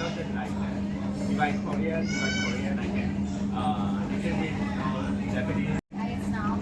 certain like uh, divide Korea, divide Korea, like uh, little bit uh, Japanese. Uh,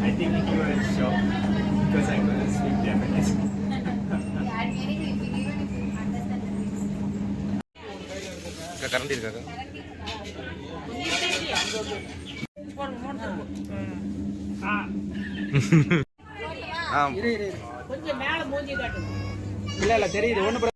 I think he was shocked because I couldn't speak Japanese. Yeah, and many people, even if you understand the things. Current இருக்காக்கா ஆ கொஞ்சம் மேல மூஞ்சி காட்டு இல்ல இல்ல தெரியுது ஒண்ணு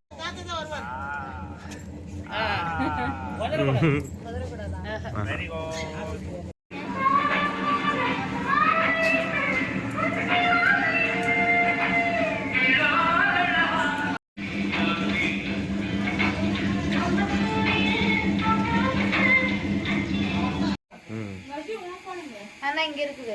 ஆனா இங்க இருக்குது.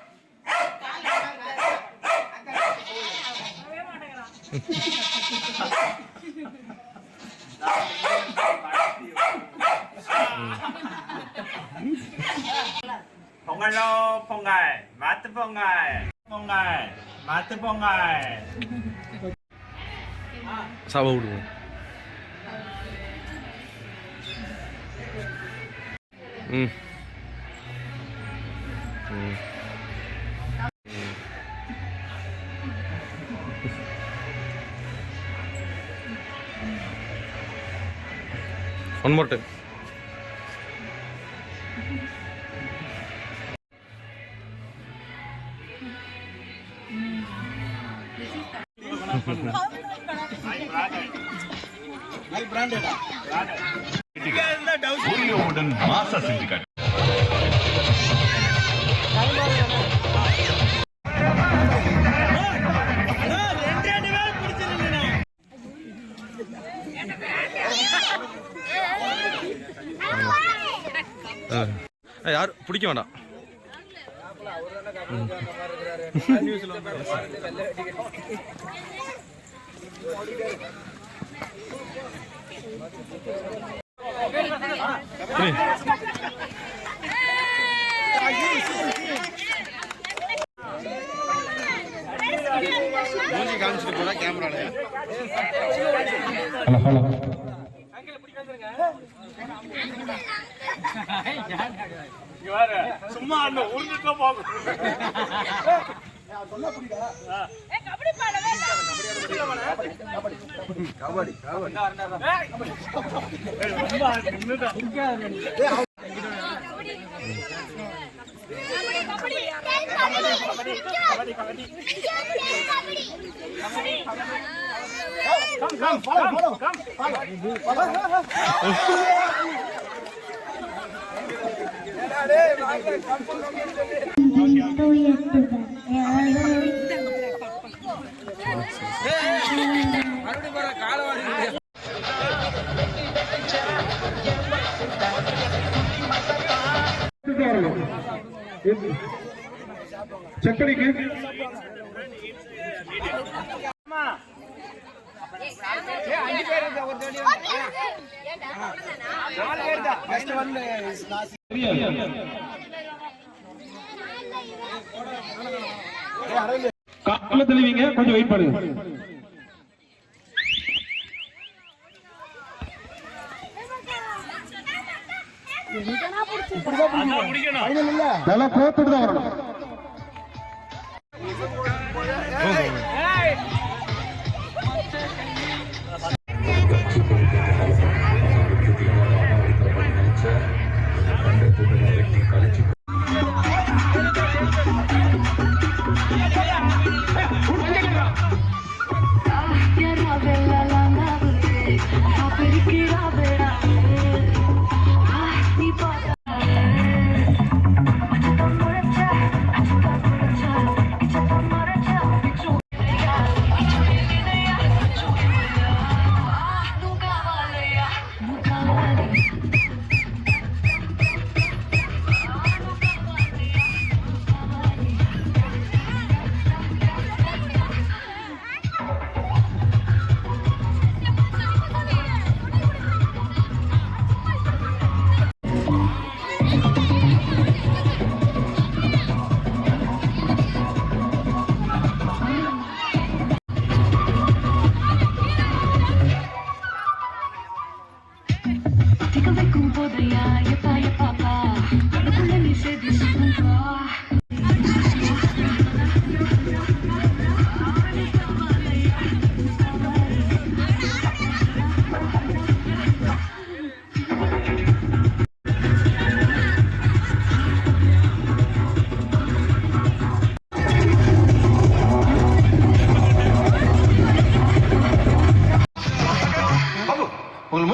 봉알로 봉알 마트 봉알 봉알 마트 봉알 사오로 응 응. ஒன் மோர் டைம் மாசா செஞ்சு யார் பிடிக்க வேண்டாம் புரி. மூஞ்சி காமிச்சிட்டு போனா கேமரால சும்மா அந்த உருண்டுட்டு போகும் செக்கடிக்கு நாலு பேர் உள்ள தெளிவீங்க கொஞ்சம் வெயிட் பண்ணுங்க. நல்லா கோத்துட்டு தான் வரணும்.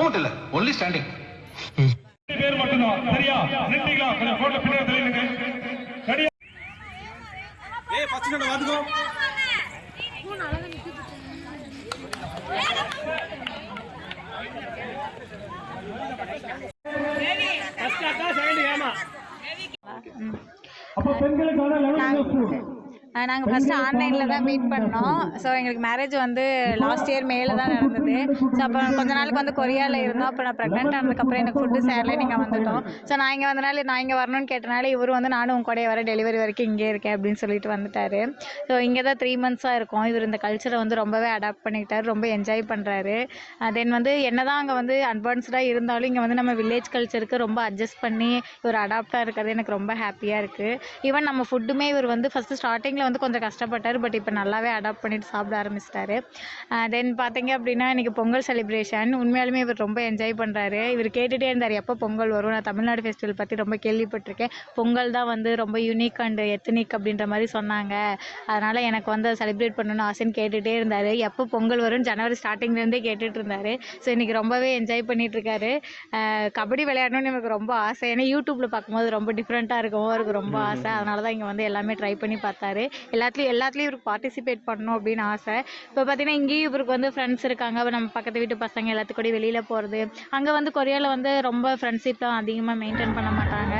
மூமெண்ட் இல்ல. ஒன்லி ஸ்டாண்டிங் பேர் மட்டும்தான். சரியா? நின்றீங்களா கொஞ்சம் போட்டோ பின்னாடி ஏய் ஃபர்ஸ்ட் ஸ்டாண்ட் வாத்துக்கோ நாங்கள் ஃபஸ்ட்டு ஆன்லைனில் தான் மீட் பண்ணோம். ஸோ எங்களுக்கு மேரேஜ் வந்து லாஸ்ட் இயர் மேல தான் நடந்தது. ஸோ அப்போ கொஞ்ச நாளுக்கு வந்து கொரியாவில் இருந்தோம். அப்போ நான் ப்ரெக்னென்ட் ஆனதுக்கப்புறம் எனக்கு ஃபுட்டு சேரல. நீங்கள் வந்துட்டோம். ஸோ நான் இங்கே வந்தனால நான் இங்கே வரணும்னு கேட்டனால இவர் வந்து நானும் உங்க கூடயே வர டெலிவரி வரைக்கும் இங்கே இருக்கேன் அப்படின்னு சொல்லிட்டு வந்துட்டாரு. ஸோ இங்கே தான் த்ரீ மந்த்ஸாக இருக்கும். இவர் இந்த கல்ச்சரை வந்து ரொம்பவே அடாப்ட் பண்ணிக்கிட்டாரு. ரொம்ப என்ஜாய் பண்ணுறாரு தென் வந்து என்னதான் அங்கே வந்து அட்வான்ஸ்டாக இருந்தாலும் இங்கே வந்து நம்ம வில்லேஜ் கல்ச்சருக்கு ரொம்ப அட்ஜஸ்ட் பண்ணி இவர் அடாப்டாக இருக்கிறது எனக்கு ரொம்ப ஹாப்பியாக இருக்குது ஈவன் நம்ம ஃபுட்டுமே இவர் வந்து ஃபஸ்ட்டு ஸ்டார்டிங்கில் வந்து கொஞ்சம் கஷ்டப்பட்டார் பட் இப்போ நல்லாவே அடாப்ட் பண்ணிட்டு சாப்பிட ஆரம்பிச்சிட்டாரு. தென் பார்த்தீங்க அப்படின்னா இன்றைக்கி பொங்கல் செலிப்ரேஷன் உண்மையாலுமே இவர் ரொம்ப என்ஜாய் பண்ணுறாரு இவர் கேட்டுகிட்டே இருந்தார் எப்போ பொங்கல் வரும்? நான் தமிழ்நாடு ஃபெஸ்டிவல் பற்றி ரொம்ப கேள்விப்பட்டிருக்கேன். பொங்கல் தான் வந்து ரொம்ப யூனிக் அண்ட் எத்தனிக் அப்படின்ற மாதிரி சொன்னாங்க. அதனால் எனக்கு வந்து செலிப்ரேட் பண்ணணும்னு ஆசைன்னு கேட்டுகிட்டே இருந்தார். எப்போ பொங்கல் வரும்? ஜனவரி ஸ்டார்டிங்லேருந்தே கேட்டுட்டு இருந்தார். ஸோ இன்றைக்கி ரொம்பவே என்ஜாய் அஹ் கபடி விளையாடணும்னு எனக்கு ரொம்ப ஆசை. ஏன்னா யூடியூப்பில் பார்க்கும்போது ரொம்ப டிஃப்ரெண்ட்டாக இருக்கும் அவருக்கு ரொம்ப ஆசை. அதனால தான் இங்கே வந்து எல்லாமே ட்ரை பண்ணி பார்த்தாரு. எல்லாத்துலேயும் எல்லாத்துலேயும் இவருக்கு பார்ட்டிசிபேட் பண்ணணும் அப்படின்னு ஆசை. இப்போ பார்த்தீங்கன்னா இங்கேயும் இவருக்கு வந்து ஃப்ரெண்ட்ஸ் இருக்காங்க. நம்ம பக்கத்து வீட்டு பசங்க எல்லாத்துக்கூடயும் வெளியில் போகிறது அங்கே வந்து கொரியாவில் வந்து ரொம்ப ஃப்ரெண்ட்ஷிப்லாம் அதிகமாக மெயின்டைன் பண்ண மாட்டாங்க.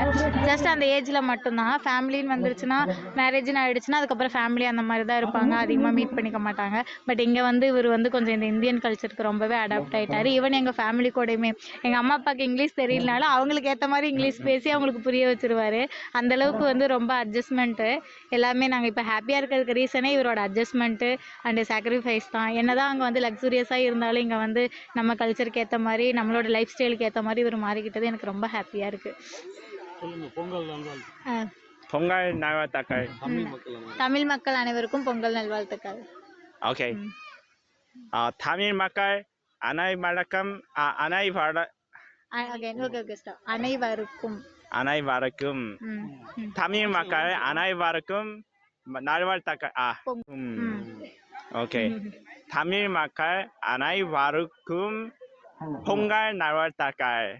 ஜஸ்ட் அந்த ஏஜில் மட்டும்தான். ஃபேமிலின்னு வந்துருச்சுன்னா மேரேஜ்னு ஆகிடுச்சுன்னா அதுக்கப்புறம் ஃபேமிலி அந்த மாதிரி தான் இருப்பாங்க. அதிகமாக மீட் பண்ணிக்க மாட்டாங்க. பட் இங்கே வந்து இவர் வந்து கொஞ்சம் இந்த இந்தியன் கல்ச்சருக்கு ரொம்பவே அடாப்ட் ஆகிட்டார் ஈவன் எங்கள் ஃபேமிலி கூடயுமே எங்கள் அம்மா அப்பாவுக்கு இங்கிலீஷ் தெரியலனாலும் அவங்களுக்கு ஏற்ற மாதிரி இங்கிலீஷ் பேசி அவங்களுக்கு புரிய வச்சிருவாரு. அந்த அளவுக்கு வந்து ரொம்ப அட்ஜஸ்ட்மெண்ட்டு எல்லாமே நாங்கள் இப்போ ஹாப்பியாக இருக்கிறதுக்கு ரீசனே இவரோட அட்ஜஸ்ட்மெண்ட்டு அண்டு சாக்ரிஃபைஸ் தான். என்னதான் அங்கே வந்து லக்ஸூரியஸாக இருந்தாலும் இங்கே வந்து நம்ம கல்ச்சருக்கு ஏற்ற மாதிரி நம்மளோட லைஃப் ஸ்டைலுக்கு ஏற்ற மாதிரி இவர் மாறிக்கிட்டது எனக்கு ரொம்ப ஹாப்பியாக இருக்குது பொங்கல் நல்வாழ்த்துக்கள். தமிழ் மக்கள் அனைவருக்கும். பொங்கல் நல்வாழ்த்துக்கள். ஓகே. தமிழ் மக்கள் அனைவருக்கும் அ- அனைவர அகைன் ஓகே ஓகே ஸ்டாப் அனைவருக்கும் அனைவருக்கும் ம் ம் தமிழ் மக்கள் அனைவருக்கும் நல்வாழ்த்துக்கள் ஆ பொங்- ம் ம் ஓகே தமிழ் மக்கள் அனைவருக்கும் பொங்கல் நல்வாழ்த்துக்கள்